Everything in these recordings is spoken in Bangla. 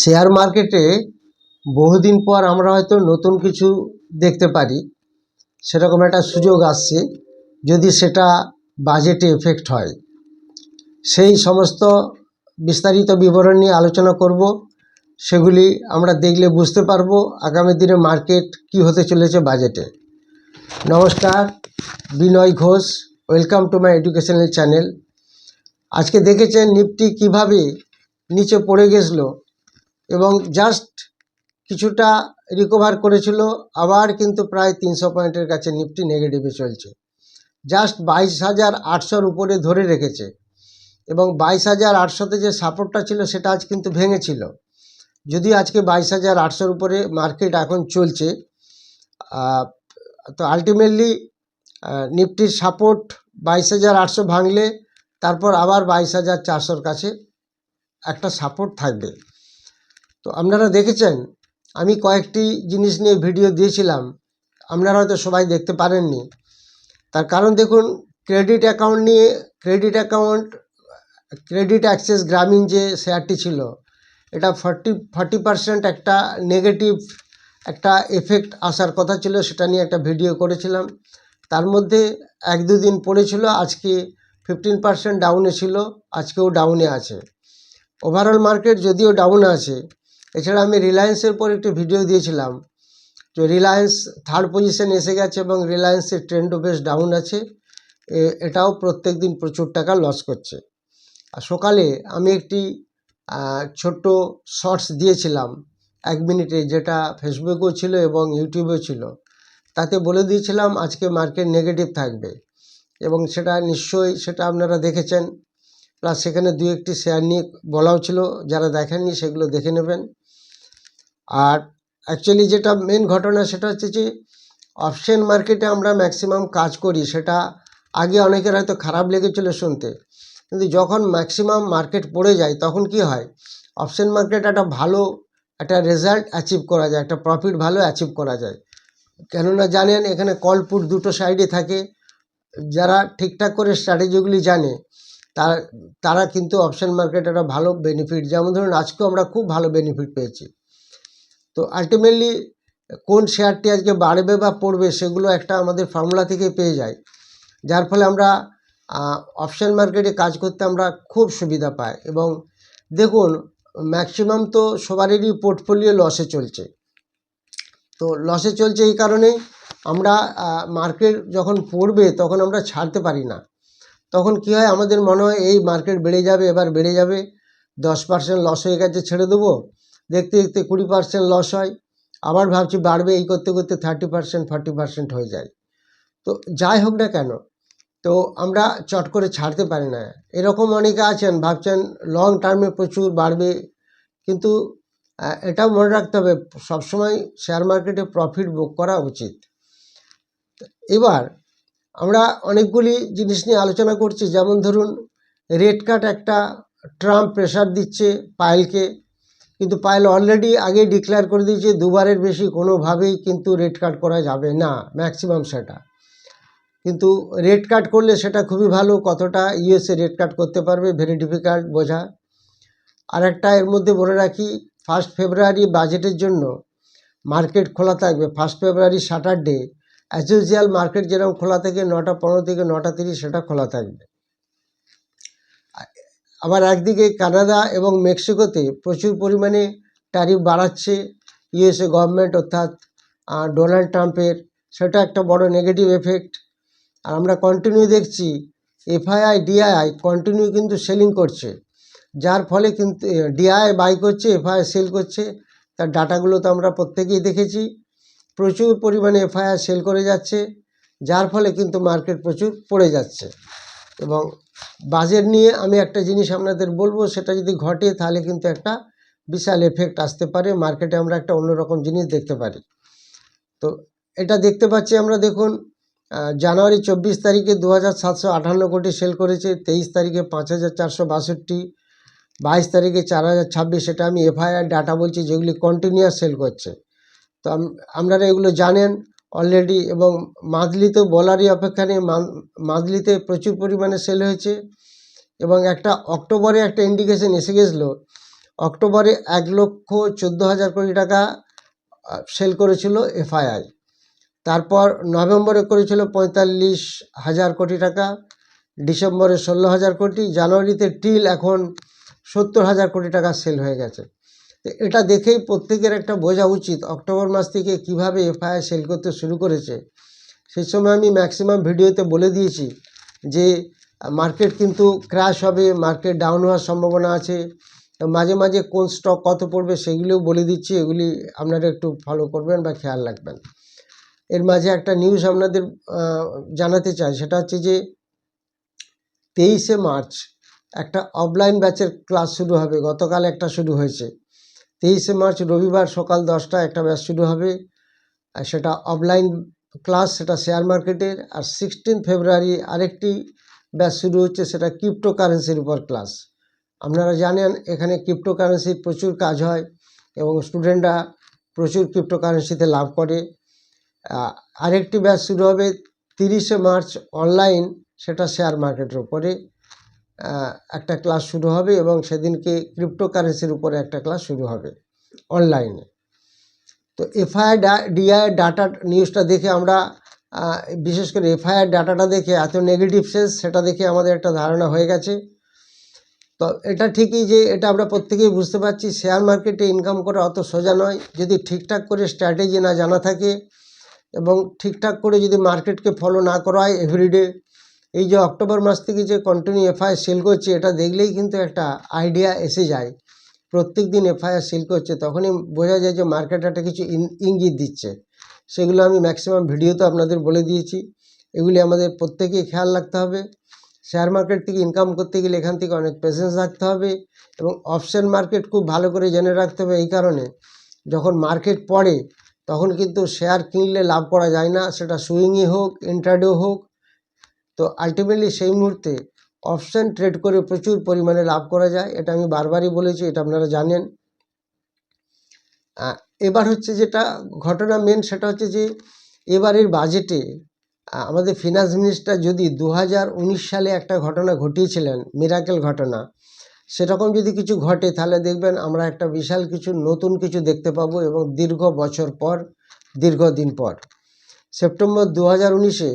শেয়ার মার্কেটে বহুদিন পর আমরা হয়তো নতুন কিছু দেখতে পারি। সেরকম একটা সুযোগ আসছে যদি সেটা বাজেটে এফেক্ট হয়। সেই সমস্ত বিস্তারিত বিবরণ নিয়ে আলোচনা করব। সেগুলি আমরা দেখলে বুঝতে পারব আগামী দিনে মার্কেট কি হতে চলেছে বাজেটে নমস্কার, Binoy Ghosh welcome to my educational channel আজকে দেখেছেন নিফটি কীভাবে নিচে পড়ে গেছিল এবং জাস্ট কিছুটা রিকভার করেছিল, আবার কিন্তু প্রায় তিনশো পয়েন্টের কাছে নিফটি নেগেটিভে চলছে। জাস্ট বাইশ হাজার আটশোর উপরে ধরে রেখেছে এবং বাইশ হাজার আটশোতে যে সাপোর্টটা ছিল সেটা আজ কিন্তু ভেঙেছিল। যদি আজকে বাইশ হাজার আটশোর উপরে মার্কেট এখন চলছে তো আলটিমেটলি নিফটির সাপোর্ট বাইশ হাজার আটশো ভাঙলে, তারপর আবার বাইশ হাজার চারশোর কাছে একটা সাপোর্ট থাকবে। তো আপনারা দেখেছেন, আমি কয়েকটি জিনিস নিয়ে ভিডিও দিয়েছিলাম, আপনারা হয়তো সবাই দেখতে পারেননি। তার কারণ দেখুন ক্রেডিট অ্যাকাউন্ট নিয়ে credit account credit access Grameen যে শেয়ারটি ছিল, এটা ফর্টি ফর্টি পার্সেন্ট একটা নেগেটিভ একটা এফেক্ট আসার কথা ছিল, সেটা নিয়ে একটা ভিডিও করেছিলাম। তার মধ্যে এক দুদিন পড়েছিল, আজকে ফিফটিন পার্সেন্ট ডাউনে ছিল, আজকেও ডাউনে আছে। ওভারঅল মার্কেট যদিও ডাউন আছে এছাড়া আমি রিলায়েন্সের পর একটি ভিডিও দিয়েছিলাম, যে রিলায়েন্স থার্ড পজিশন এসে গেছে এবং রিলায়েন্সের ট্রেন্ডও বেশ ডাউন আছে। এটাও প্রত্যেক দিন প্রচুর টাকা লস করছে। আর সকালে আমি একটি ছোট্ট শর্টস দিয়েছিলাম, এক মিনিটে যেটা ফেসবুকেও ছিল এবং ইউটিউবেও ছিল। তাতে বলে দিয়েছিলাম, আজকে মার্কেট নেগেটিভ থাকবে। এবং সেটা নিশ্চয়ই সেটা আপনারা দেখেছেন। প্লাস সেখানে দু একটি শেয়ার নিয়ে বলাও ছিল, যারা দেখেননি সেগুলো দেখে নেবেন। আর অ্যাকচুয়ালি যেটা মেন ঘটনা সেটা হচ্ছে যে অপশন মার্কেটে আমরা ম্যাক্সিমাম কাজ করি, সেটা আগে অনেকের হয়তো খারাপ লেগেছিল শুনতে। কিন্তু যখন ম্যাক্সিমাম মার্কেট পড়ে যায়, তখন কি হয়? অপশন মার্কেট একটা ভালো একটা রেজাল্ট অ্যাচিভ করা যায়, একটা প্রফিট ভালো অ্যাচিভ করা যায়। কেননা জানেন, এখানে কল পুট দুটো সাইডে থাকে। যারা ঠিকঠাক করে স্ট্র্যাটেজিগুলি জানে, তারা তারা কিন্তু অপশন মার্কেট একটা ভালো বেনিফিট যেমন ধরুন আজকেও আমরা খুব ভালো বেনিফিট পেয়েছি। তো আলটিমেটলি কোন শেয়ারটি আজকে বাড়বে বা পড়বে সেগুলো একটা আমাদের ফর্মুলা থেকে পেয়ে যায়। যার ফলে আমরা অপশান মার্কেটে কাজ করতে আমরা খুব সুবিধা পাই এবং দেখুন ম্যাক্সিমাম তো সবারই পোর্টফোলিও লসে চলছে। তো লসে চলছে এই কারণেই আমরা মার্কেট যখন পড়বে তখন আমরা ছাড়তে পারি না। তখন কি হয় আমাদের মনে হয়, এই মার্কেট বেড়ে যাবে, এবার বেড়ে যাবে, দশ পার্সেন্ট লস হয়ে গেছে, ছেড়ে দেবো। দেখতে দেখতে কুড়ি পার্সেন্ট লস হয়। আবার ভাবছি বাড়বে, এই করতে করতে থার্টি পার্সেন্ট ফর্টি পার্সেন্ট হয়ে যায়। তো যাই হোক না কেন, তো আমরা চট করে ছাড়তে পারি না। এরকম অনেকে আছেন, ভাবছেন লং টার্মে প্রচুর বাড়বে। কিন্তু এটাও মনে রাখতে হবে, সবসময় শেয়ার মার্কেটে প্রফিট বুক করা উচিত। এবার আমরা অনেকগুলি জিনিস নিয়ে আলোচনা করছি। যেমন ধরুন রেড কার্ড একটা ট্রাম্প প্রেশার দিচ্ছে পায়েলকে কিন্তু পায়েল অলরেডি আগে ডিক্লেয়ার করে দিয়েছে, দুবারের বেশি কোনোভাবেই কিন্তু রেড কার্ড করা যাবে না ম্যাক্সিমাম সেটা। কিন্তু রেড কার্ড করলে সেটা খুবই ভালো, কতটা ইউএসএ রেড কার্ড করতে পারবে ভেরি ডিফিকাল্ট বোঝা। আর একটা এর মধ্যে বলে রাখি ফার্স্ট ফেব্রুয়ারি বাজেটের জন্য মার্কেট খোলা থাকবে। First February Saturday as usual market যেরকম খোলা থাকে, নটা পনেরো থেকে নটা তিরিশ সেটা খোলা থাকবে। আবার একদিকে কানাডা এবং মেক্সিকোতে প্রচুর পরিমাণে ট্যারিফ বাড়াচ্ছে। ইউএসএ গভর্নমেন্ট অর্থাৎ ডোনাল্ড ট্রাম্পের সেটা একটা বড় নেগেটিভ এফেক্ট আর আমরা কন্টিনিউ দেখছি এফআইআই ডিআইআই কন্টিনিউ কিন্তু সেলিং করছে। যার ফলে কিন্তু ডিআই বাই করছে এফআইআই সেল করছে। তার ডাটাগুলো তো আমরা প্রত্যেকেই দেখেছি। প্রচুর পরিমাণে এফআইআর সেল করে যাচ্ছে। যার ফলে কিন্তু মার্কেট প্রচুর পড়ে যাচ্ছে। এবং বাজেট নিয়ে আমি একটা জিনিস আপনাদের বলব, সেটা যদি ঘটে তাহলে কিন্তু একটা বিশাল এফেক্ট আসতে পারে। মার্কেটে আমরা একটা অন্যরকম জিনিস দেখতে পারি। তো এটা দেখতে পাচ্ছি আমরা, দেখুন জানুয়ারি চব্বিশ তারিখে দু হাজার সাতশো আটান্ন কোটি সেল করেছে, তেইশ তারিখে পাঁচ হাজার চারশো বাষট্টি, বাইশ তারিখে চার হাজার ছাব্বিশ সেটা আমি এফআইআর ডাটা বলছি, যেগুলি কন্টিনিউয়াস সেল করছে। তো আপনারা এগুলো জানেন। অলরেডি এবং মান্থলিতেও বলারই অপেক্ষা নেই মান্থলিতে প্রচুর পরিমাণে সেল হয়েছে এবং একটা অক্টোবরে একটা ইন্ডিকেশন এসে গেছিল। অক্টোবরে এক লক্ষ চোদ্দ হাজার কোটি টাকা সেল করেছিল এফআইআই। তারপর নভেম্বরে করেছিল পঁয়তাল্লিশ হাজার কোটি টাকা, ডিসেম্বরে ষোলো হাজার কোটি, জানুয়ারিতে টিল এখন সত্তর হাজার কোটি টাকা সেল হয়ে গেছে। তো এটা দেখেই প্রত্যেকের একটা বোঝা উচিত অক্টোবর মাস থেকে কীভাবে এফআইআই সেল করতে শুরু করেছে। সেই সময় আমি ম্যাক্সিমাম ভিডিওতে বলে দিয়েছি যে, মার্কেট কিন্তু ক্র্যাশ হবে, মার্কেট ডাউন হওয়ার সম্ভাবনা আছে। মাঝে মাঝে কোন স্টক কত পড়বে সেগুলিও বলে দিচ্ছি, এগুলি আপনারা একটু ফলো করবেন বা খেয়াল রাখবেন। এর মাঝে একটা নিউজ আপনাদের জানাতে চাই, সেটা হচ্ছে যে, তেইশে মার্চ একটা অফলাইন ব্যাচের ক্লাস শুরু হবে, গতকাল একটা শুরু হয়েছে। তেইশে মার্চ রবিবার সকাল দশটায় একটা ব্যাচ শুরু হবে। আর সেটা অফলাইন ক্লাস, সেটা শেয়ার মার্কেটের। আর সিক্সটিন ফেব্রুয়ারি আরেকটি ব্যাচ শুরু হচ্ছে, সেটা ক্রিপ্টো কারেন্সির উপর ক্লাস। আপনারা জানেন, এখানে ক্রিপ্টো কারেন্সির প্রচুর কাজ হয় এবং স্টুডেন্টরা প্রচুর ক্রিপ্টো কারেন্সিতে লাভ করে। আরেকটি ব্যাচ শুরু হবে তিরিশে মার্চ অনলাইন, সেটা শেয়ার মার্কেটের উপরে। একটা ক্লাস শুরু হবে এবং সেদিনকে ক্রিপ্টো কারেন্সির উপরে একটা ক্লাস শুরু হবে অনলাইনে তো এফআইআর ডিআই ডাটা নিউজটা দেখে আমরা বিশেষ করে এফআইআর ডাটাটা দেখে এত নেগেটিভ সেন্স সেটা দেখে আমাদের একটা ধারণা হয়ে গেছে। তো এটা ঠিকই যে এটা আমরা প্রত্যেকেই বুঝতে পারছি শেয়ার মার্কেটে ইনকাম করা অত সোজা নয়। যদি ঠিকঠাক করে স্ট্র্যাটেজি না জানা থাকে এবং ঠিকঠাক করে যদি মার্কেটকে ফলো না করা হয় এভরিডে এই যে অক্টোবর মাস থেকে যে কন্টিনিউ এফআইআর সেল করছে, এটা দেখলেই কিন্তু একটা আইডিয়া এসে যায়। প্রত্যেক দিন এফআইআর সেল করছে, তখনই বোঝা যায় যে মার্কেট একটা কিছু ইঙ্গিত দিচ্ছে। সেগুলো আমি ম্যাক্সিমাম ভিডিওতে আপনাদের বলে দিয়েছি। এগুলি আমাদের প্রত্যেকেই খেয়াল রাখতে হবে। শেয়ার মার্কেট থেকে ইনকাম করতে গেলে এখান থেকে অনেক পেশেন্স রাখতে হবে এবং অপশন মার্কেট খুব ভালো করে জেনে রাখতে হবে এই কারণে। যখন মার্কেট পড়ে, তখন কিন্তু শেয়ার কিনলে লাভ করা যায় না। সেটা সুইংই হোক ইন্টারডে হোক তো আলটিমেটলি সেই মুহূর্তে অপশন ট্রেড করে প্রচুর পরিমাণে লাভ করা যায়, এটা আমি বারবারই বলেছি, এটা আপনারা জানেন। এবার হচ্ছে যেটা ঘটনা মেন সেটা হচ্ছে যে, এবারের বাজেটে আমাদের ফিনান্স মিনিস্টার যদি দু হাজার উনিশ সালে একটা ঘটনা ঘটিয়েছিলেন মিরাকেল ঘটনা, সেরকম যদি কিছু ঘটে, তাহলে দেখবেন আমরা একটা বিশাল কিছু, নতুন কিছু দেখতে পাবো এবং দীর্ঘ বছর পর, দীর্ঘদিন পর। সেপ্টেম্বর দু হাজার উনিশে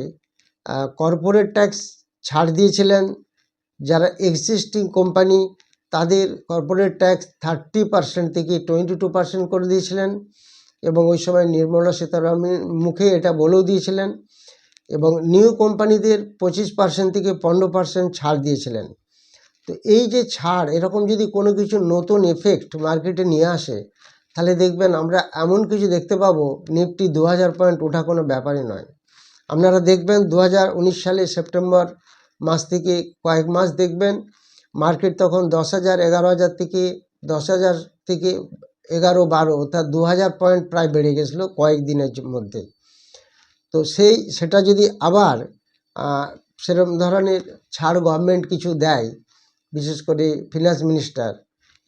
কর্পোরেট ট্যাক্স ছাড় দিয়েছিলেন। যারা এক্সিস্টিং কোম্পানি তাদের কর্পোরেট ট্যাক্স থার্টি পার্সেন্ট থেকে টোয়েন্টি টু পার্সেন্ট করে দিয়েছিলেন এবং ওই সময় নির্মলা সীতারামনের মুখে এটা বলেও দিয়েছিলেন এবং নিউ কোম্পানিদের পঁচিশ পার্সেন্ট থেকে পনেরো পার্সেন্ট ছাড় দিয়েছিলেন। তো এই যে ছাড়, এরকম যদি কোনো কিছু নতুন এফেক্ট মার্কেটে নিয়ে আসে, তাহলে দেখবেন আমরা এমন কিছু দেখতে পাবো নিফটি দু হাজার পয়েন্ট ওঠা কোনো ব্যাপারই নয়। আপনারা দেখবেন দু হাজার উনিশ সালে সেপ্টেম্বর মাস থেকে কয়েক মাস দেখবেন মার্কেট তখন দশ হাজার এগারো হাজার থেকে দশ হাজার থেকে এগারো বারো, অর্থাৎ দু হাজার পয়েন্ট প্রায় বেড়ে গেছিল কয়েক দিনের মধ্যে। তো সেই, সেটা যদি আবার সেরকম ধরনের ছাড় গভর্নমেন্ট কিছু দেয়, বিশেষ করে ফিনান্স মিনিস্টার,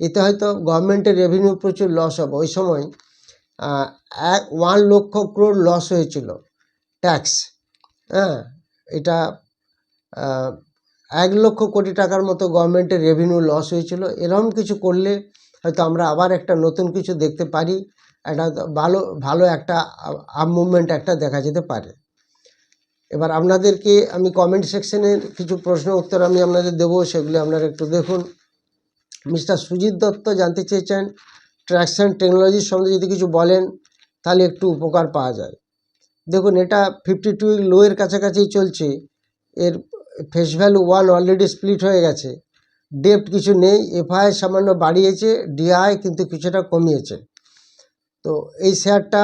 এতে হয়তো গভর্নমেন্টের রেভিনিউ প্রচুর লস হবে। ওই সময় এক, ওয়ান লক্ষ ক্রোড় লস হয়েছিল। ট্যাক্স হ্যাঁ? এটা এক লক্ষ কোটি টাকার মতো গভর্নমেন্টের রেভিনিউ লস হয়েছিল। এরকম কিছু করলে হয়তো আমরা আবার একটা নতুন কিছু দেখতে পারি। একটা ভালো ভালো একটা আপ মুভমেন্ট একটা দেখা যেতে পারে। এবার আপনাদেরকে আমি কমেন্ট সেকশনের কিছু প্রশ্ন উত্তর আমি আপনাদের দেবো, সেগুলি আপনারা একটু দেখুন। মিস্টার সুজিত দত্ত জানতে চেয়েছেন ট্র্যাকশন টেকনোলজির সম্বন্ধে যদি কিছু বলেন, তাহলে একটু উপকার পাওয়া যায়। দেখুন, এটা ফিফটি টু লোয়ের কাছাকাছি চলছে। এর face value one already split হয়ে গেছে। ডেপ্ট কিছু নেই এফআই সামান্য বাড়িয়েছে ডিআই কিন্তু কিছুটা কমিয়েছে। তো এই শেয়ারটা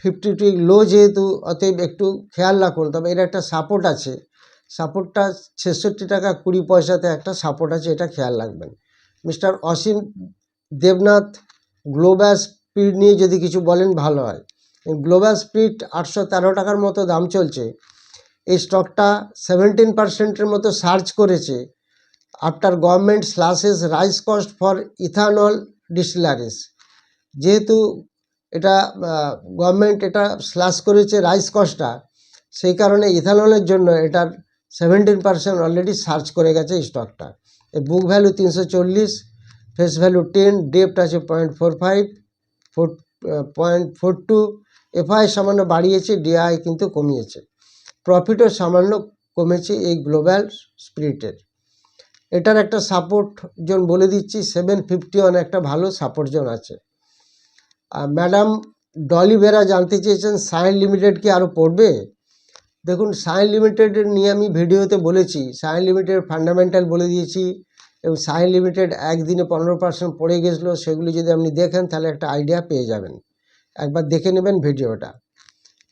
ফিফটি টু লো যেহেতু, অতএব একটু খেয়াল রাখুন, তবে এর একটা সাপোর্ট আছে। সাপোর্টটা ছেষট্টি টাকা কুড়ি পয়সাতে একটা সাপোর্ট আছে, এটা খেয়াল রাখবেন। Mister Asim Debnath global speed নিয়ে যদি কিছু বলেন, ভালো হয়। গ্লোবাল স্পিড আটশো তেরো টাকার মতো দাম চলছে। এই স্টকটা সেভেন্টিন পার্সেন্টের মতো সার্চ করেছে। After government slashes rice cost for ethanol distilleries যেহেতু এটা গভর্নমেন্ট এটা স্ল্যাশ করেছে রাইস কস্টটা সেই কারণে ইথানলের জন্য এটার সেভেন্টিন পার্সেন্ট অলরেডি সার্চ করে গেছে স্টকটা বুক ভ্যালু তিনশো চল্লিশ ফেস ভ্যালু টেন ডেপ্ট আছে point four five four point four two FI সামান্য বাড়িয়েছে ডিআই কিন্তু কমিয়েছে। প্রফিটও সামান্য কমেছে এই গ্লোবাল স্পিরিটের এটার একটা সাপোর্ট জোন বলে দিচ্ছি সেভেন ফিফটি ওয়ান একটা ভালো সাপোর্ট জোন আছে। আর ম্যাডাম ডলি বেরা জানতে চেয়েছেন সায়েন লিমিটেড কি আরও পড়বে? দেখুন সায়েন লিমিটেডের নিয়ে আমি ভিডিওতে বলেছি সায়েন লিমিটেড ফান্ডামেন্টাল বলে দিয়েছি, এবং সায়েন লিমিটেড একদিনে পনেরো পার্সেন্ট পড়ে গেছিল, সেগুলি যদি আপনি দেখেন, তাহলে একটা আইডিয়া পেয়ে যাবেন। একবার দেখে নেবেন ভিডিওটা।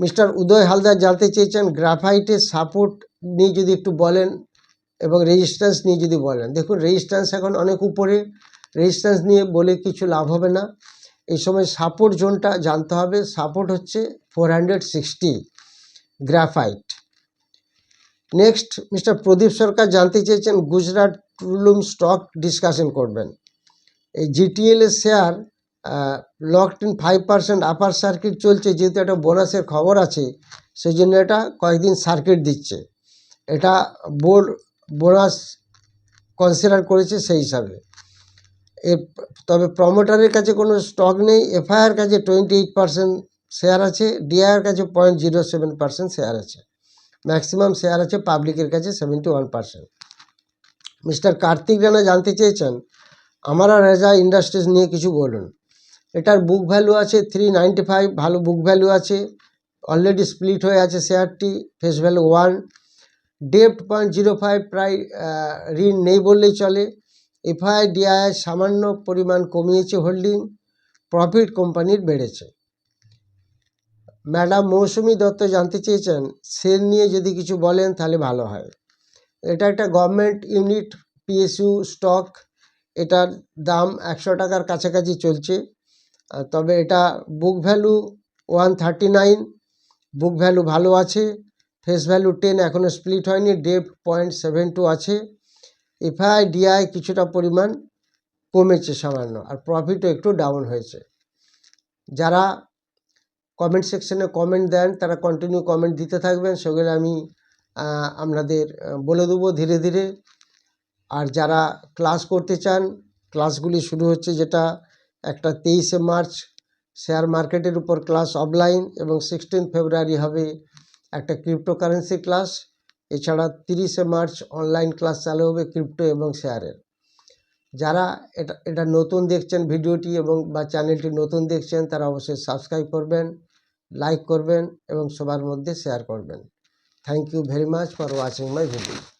মিস্টার উদয় হালদার জানতে চেয়েছেন, গ্রাফাইটের সাপোর্ট নিয়ে যদি একটু বলেন এবং রেজিস্ট্যান্স নিয়ে যদি বলেন। দেখুন রেজিস্ট্যান্স এখন অনেক উপরে। রেজিস্ট্যান্স নিয়ে বলে কিছু লাভ হবে না। এই সময় সাপোর্ট জোনটা জানতে হবে। সাপোর্ট হচ্ছে four hundred sixty graphite next mister Pradeep Sarkar জানতে চেয়েছেন, গুজরাট টুলুম স্টক ডিসকাশন করবেন। এই জিটিএল এর share locked in five percent upper circuit চলছে, যেহেতু একটা বোনাসের খবর আছে সেই জন্য এটা কয়েকদিন সার্কিট দিচ্ছে। এটা বোর্ড বোনাস কনসিডার করেছে সেই হিসাবে। এর তবে প্রমোটারের কাছে কোনো স্টক নেই এফআইআর কাছে টোয়েন্টি এইট পার্সেন্ট শেয়ার আছে ডিআইআর কাছে point zero seven percent share আছে। ম্যাক্সিমাম শেয়ার আছে পাবলিকের কাছে seventy one percent mister Kartik Rana, জানতে চেয়েছেন? আমারা রেজা ইন্ডাস্ট্রিজ নিয়ে কিছু বলুন। এটার বুক ভ্যালু আছে থ্রি নাইনটি ফাইভ ভালো বুক ভ্যালু আছে। অলরেডি স্প্লিট হয়ে আছে শেয়ারটি ফেস ভ্যালু ওয়ান ডেপ্ট পয়েন্ট জিরো ফাইভ প্রায় ঋণ নেই বললেই চলে। এফআই ডিআই সামান্য পরিমাণ কমিয়েছে হোল্ডিং প্রফিট কোম্পানির বেড়েছে। ম্যাডাম মৌসুমি দত্ত জানতে চেয়েছেন সেল নিয়ে যদি কিছু বলেন তাহলে ভালো হয়। এটা একটা গভর্নমেন্ট ইউনিট পিএসইউ স্টক এটার দাম একশো টাকার কাছাকাছি চলছে। তবে এটা book value one thirty nine book value ভালো আছে ফেস ভ্যালু টেন এখনও স্প্লিট হয়নি ডেপ পয়েন্ট সেভেন টু আছে। এফআই ডিআই কিছুটা পরিমাণ কমেছে সামান্য, আর প্রফিটও একটু ডাউন হয়েছে। যারা কমেন্ট সেকশনে কমেন্ট দেন, তারা কন্টিনিউ কমেন্ট দিতে থাকবেন, সেগুলো আমি আপনাদের বলে দেবো ধীরে ধীরে। আর যারা ক্লাস করতে চান ক্লাসগুলি শুরু হচ্ছে যেটা একটা তেইশে মার্চ, শেয়ার মার্কেটের উপর ক্লাস অফলাইন এবং সিক্সটিন ফেব্রুয়ারি হবে একটা ক্রিপ্টোকারেন্সি ক্লাস। এছাড়া তিরিশে মার্চ অনলাইন ক্লাস চালু হবে ক্রিপ্টো এবং শেয়ারের। যারা এটা এটা নতুন দেখছেন ভিডিওটি এবং বা চ্যানেলটি নতুন দেখছেন, তারা অবশ্যই সাবস্ক্রাইব করবেন, লাইক করবেন এবং সবার মধ্যে শেয়ার করবেন। Thank you very much for watching my video.